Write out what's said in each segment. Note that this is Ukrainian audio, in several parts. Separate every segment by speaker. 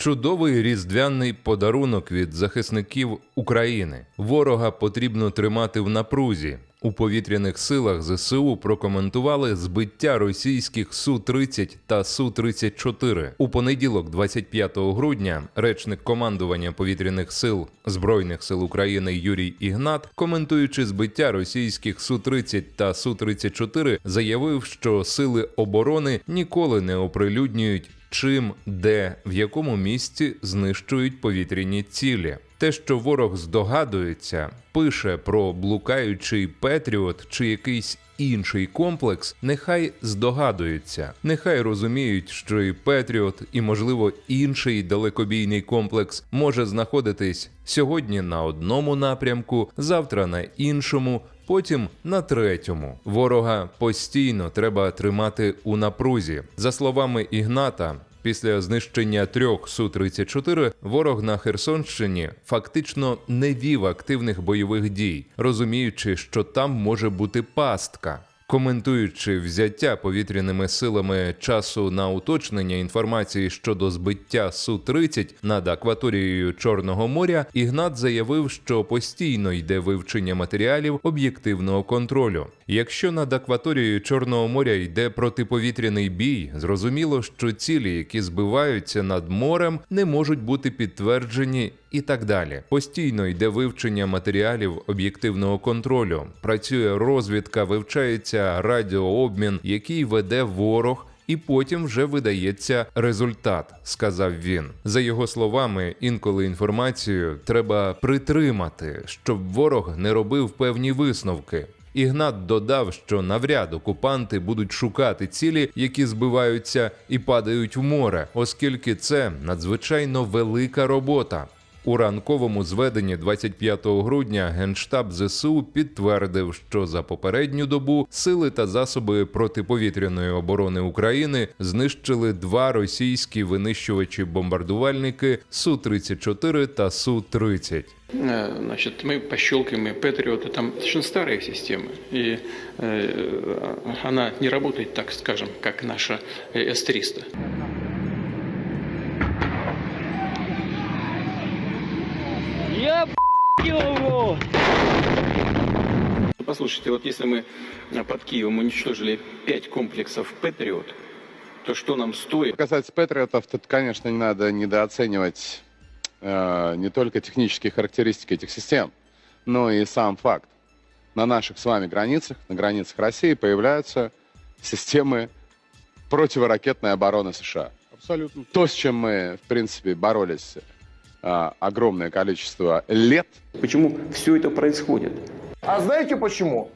Speaker 1: Чудовий різдвяний подарунок від захисників України. Ворога потрібно тримати в напрузі. У повітряних силах ЗСУ прокоментували збиття російських Су-30 та Су-34. У понеділок, 25 грудня, речник командування повітряних сил Збройних сил України Юрій Ігнат, коментуючи збиття російських Су-30 та Су-34, заявив, що сили оборони ніколи не оприлюднюють чим, де, в якому місці знищують повітряні цілі. Те, що ворог здогадується, пише про блукаючий Петріот чи якийсь інший комплекс, нехай здогадуються, нехай розуміють, що і Петріот, і можливо інший далекобійний комплекс може знаходитись сьогодні на одному напрямку, завтра на іншому. Потім на третьому ворога постійно треба тримати у напрузі. За словами Ігната, після знищення трьох Су-34 ворог на Херсонщині фактично не вів активних бойових дій, розуміючи, що там може бути пастка. Коментуючи взяття повітряними силами часу на уточнення інформації щодо збиття Су-30 над акваторією Чорного моря, Ігнат заявив, що постійно йде вивчення матеріалів об'єктивного контролю. Якщо над акваторією Чорного моря йде протиповітряний бій, зрозуміло, що цілі, які збиваються над морем, не можуть бути підтверджені і так далі. Постійно йде вивчення матеріалів об'єктивного контролю. Працює розвідка, вивчається радіообмін, який веде ворог. І потім вже видається результат, сказав він. За його словами, інколи інформацію треба притримати, щоб ворог не робив певні висновки. Ігнат додав, що навряд окупанти будуть шукати цілі, які збиваються і падають в море, оскільки це надзвичайно велика робота. У ранковому зведенні 25 грудня Генштаб ЗСУ підтвердив, що за попередню добу сили та засоби протиповітряної оборони України знищили два російські винищувачі-бомбардувальники Су-34 та Су-30.
Speaker 2: Э, Значит, мы пощелкаем и Патриот, это там достаточно старая система, и э, она не работает, так скажем, как наша э, С-300.
Speaker 3: Его!
Speaker 2: Послушайте, вот если мы э, под Киевом уничтожили пять комплексов Патриот, то что нам стоит?
Speaker 4: Касается патриотов, тут, конечно, не надо недооценивать э, не только технические характеристики этих систем, но и сам факт. На наших с вами границах, на границах России появляются системы противоракетной обороны США. Абсолютно. То, с чем мы, в принципе, боролись э, огромное количество лет,
Speaker 5: Почему все это происходит?
Speaker 6: А знаете почему?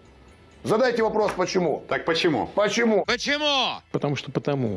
Speaker 6: Задайте вопрос, почему?
Speaker 7: Так почему?
Speaker 6: Почему?
Speaker 2: Потому что потому.